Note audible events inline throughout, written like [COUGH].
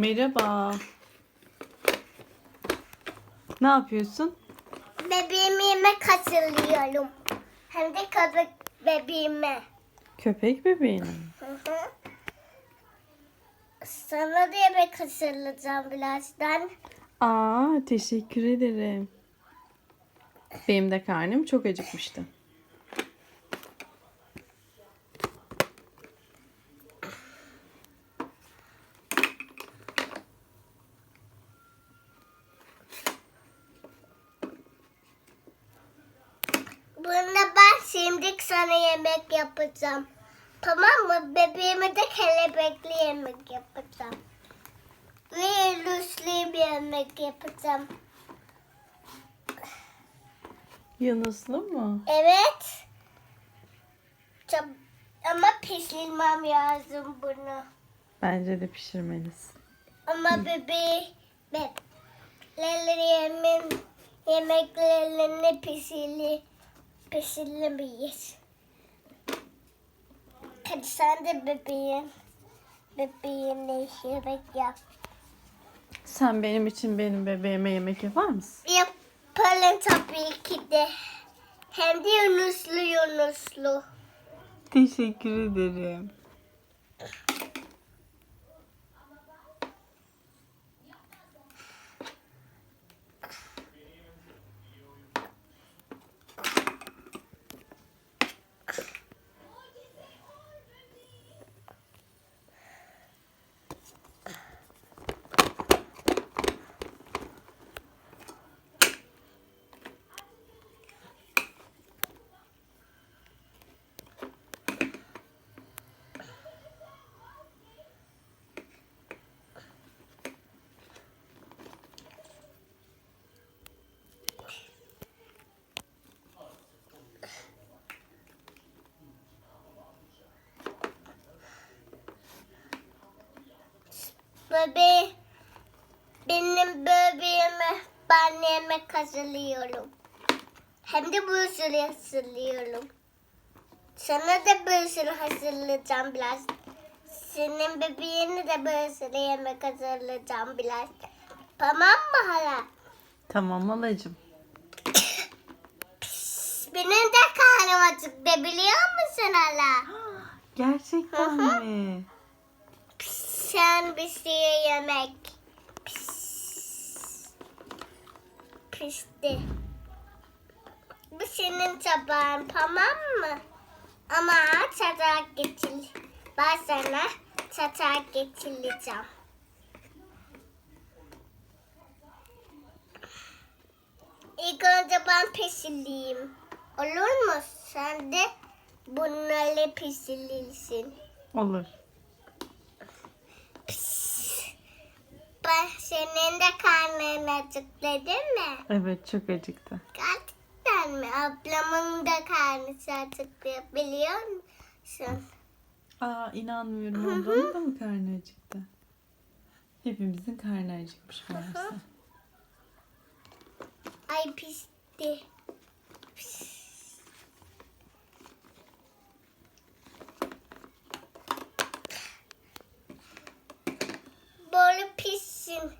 Merhaba. Ne yapıyorsun? Bebeğimi yemek hazırlıyorum. Hem de köpek bebeğime. Köpek bebeğine. mi? Hı hı. Sana da yemek hazırlayacağım birazdan. Aa, teşekkür ederim. Benim de karnım çok acıkmıştı. Bunda ben şimdi sana yemek yapacağım. Tamam mı? Bebeğime de kelebekli yemek yapacağım. Ve Yunuslu bir yemek yapacağım. Yunuslu mu? Evet. Çok- Ama pişirmem lazım bunu. Bence de pişirmelisin. Ama bebeği bebekleri yemin yemeklerini pişirli pişirlemeyiz. Hadi sen de bebeğin bebeğine yemek yap. Sen benim için benim bebeğime yemek yapar mısın? Yapalım tabii ki de. Hem de yunuslu yunuslu. Teşekkür ederim. Bebeği benim bebeğime ben yemek hazırlıyorum. Hem de bir sürü hazırlıyorum. Sana da bir sürü hazırlayacağım biraz. Senin bebeğine de bir sürü yemek hazırlayacağım biraz. Tamam mı hala? Tamam halacığım. Benim de karnım acıktı biliyor musun hala? [GASPS] Gerçekten mi? Sen bir şey yemek. Pis. Pisti. Bu senin tabağın tamam mı? Ama çatal getir. Ben sana çatal getireceğim. İlk önce ben pişireyim. Olur mu? Sen de bunları pişirirsin. Olur. Ben senin de karnın acıktı değil mi? Evet çok acıktı. Gerçekten mi? Ablamın da karnı acıktı biliyor musun? Aa inanmıyorum. Ablanın da mı karnı acıktı? Hepimizin karnı acıkmış meğerse. Ay pisti. Böyle pişsin.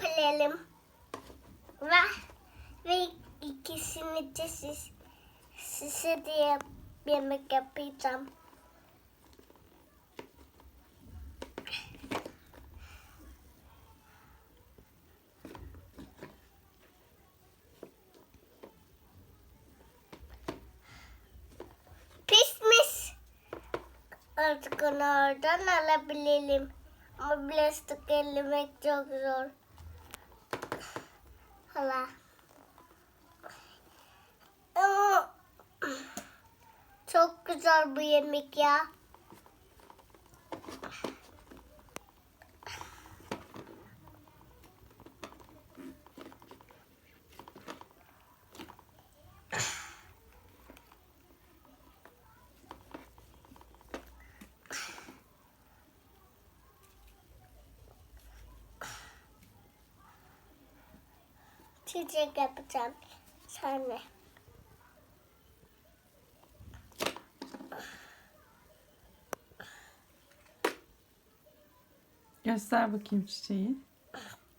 Koparalım. Ve, ve ikisini de siz, size diye yemek yapacağım. Artık onu oradan alabilirim. Ama plastik ellemek çok zor. Ama çok güzel bu yemek ya. Çiçek yapacağım. Sonra. Göster bakayım çiçeği.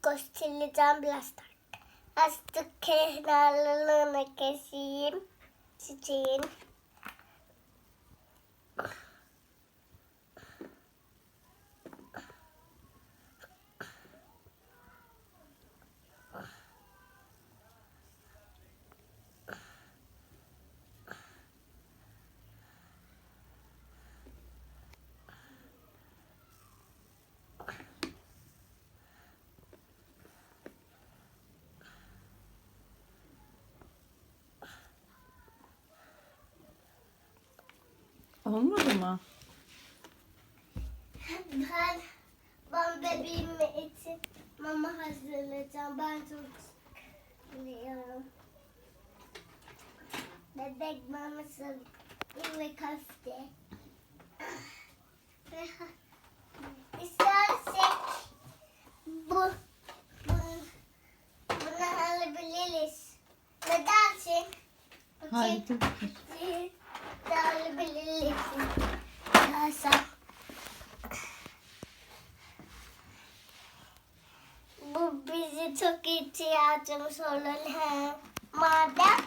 Göstereceğim birazdan. Azıcık kenarlarını keseyim. Çiçeğin. Olmadı mı? Ben, ben bebeğimi için mama hazırlayacağım. Ben çok biliyorum. Bebek maması ve köfte. İstersek bu, bu bunu alabiliriz. Ne dersin? Harika fikir. alabiliriz. Dersen. Bu bizi çok ihtiyacımız olan. Madem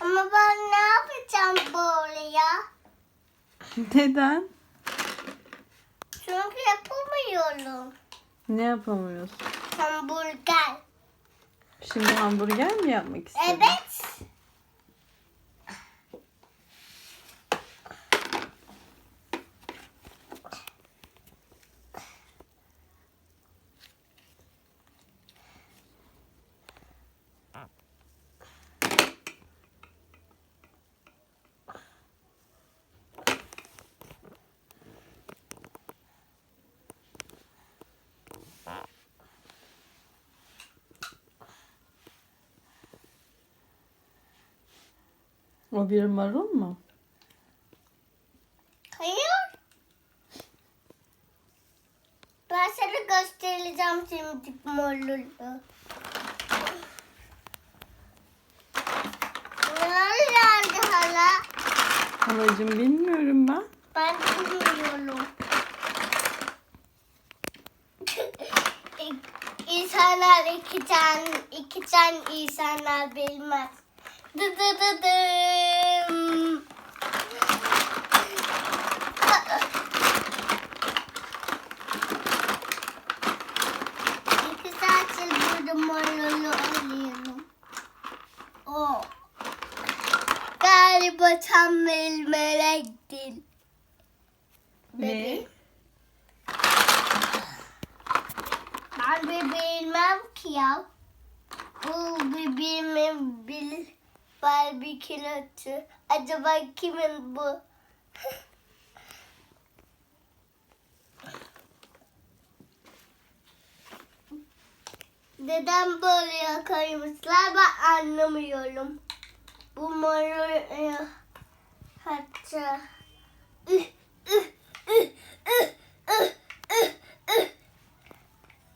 Ama ben ne yapacağım böyle ya? Neden? Çünkü yapamıyorum. Ne yapamıyorsun? Hamburger. Şimdi hamburger mi yapmak istedin? Evet. O bir marul mu? Hayır. Ben sana göstereceğim şimdi morlulu. Nerede hala? Halacığım bilmiyorum ben. Ben bilmiyorum. [LAUGHS] İnsanlar iki tane, iki tane insanlar bilmez. Dı dı dı dım. İki saattir burada morlulu alıyorum. O. Galiba tam bir melektir. Ne? Ben bir bilmem ki ya. Bu bebeğimin bir Barbie kilotu. Acaba kimin bu? [LAUGHS] Neden böyle yakarmışlar ben anlamıyorum. Bu moru e, hatta Üh, üh, üh, üh, üh, üh, üh.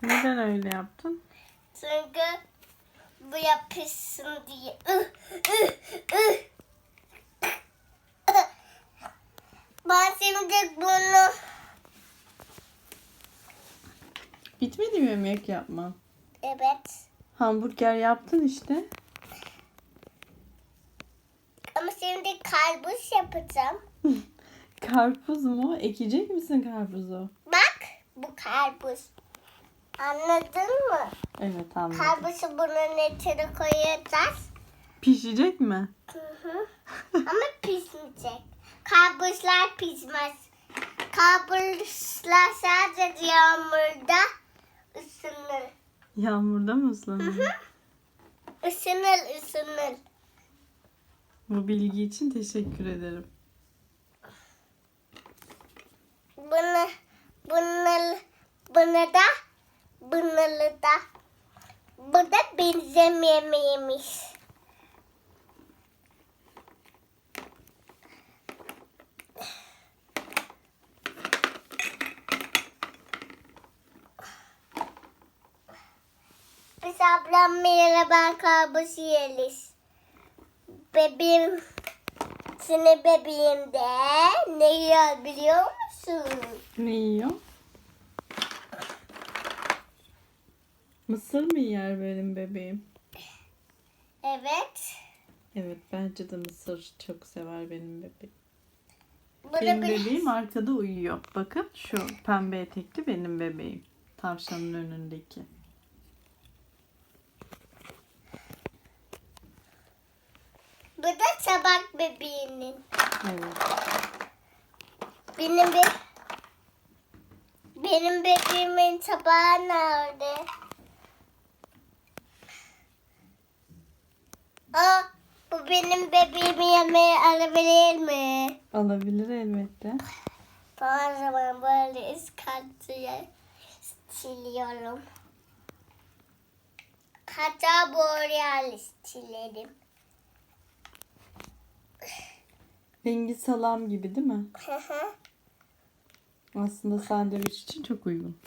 Neden öyle yaptın? Çünkü bu yapışsın diye. Ben şimdi bunu Bitmedi mi yemek yapman? evet Hamburger yaptın işte. ama şimdi karpuz yapacağım. [LAUGHS] Karpuz mu? Ekecek misin karpuzu? Bak bu karpuz. Anladın mı? Evet anladım. Karpuzu bunun içine koyacağız. Pişecek mi? Hı hı. Ama pişmeyecek. Karpuzlar pişmez. Karpuzlar sadece yağmurda ısınır. Yağmurda mı ıslanıyor? Isınır ısınır. Bu bilgi için teşekkür ederim. Bunu, bunu, bunu da, bunu da Bu da yemeğimiz. Biz ablamla ben karpuz yeriz. Bebeğim, seni bebeğim de ne yiyor biliyor musun? Ne yiyor? Mısır mı yer benim bebeğim? Evet. Evet bence de mısır çok sever benim bebeğim. Bu da Benim bir- bebeğim arkada uyuyor. Bakın şu pembe etekli benim bebeğim. Tavşanın önündeki. Bu da sabah bebeğinin. Evet. Benim be benim bebeğimin tabağı nerede? Aa, bu benim bebeğimi yemeğe alabilir mi? Alabilir elbette. O zaman böyle ıskartıya siliyorum. Hatta boreal silerim. Rengi salam gibi değil mi? Hı hı. Aslında sandviç için çok uygun.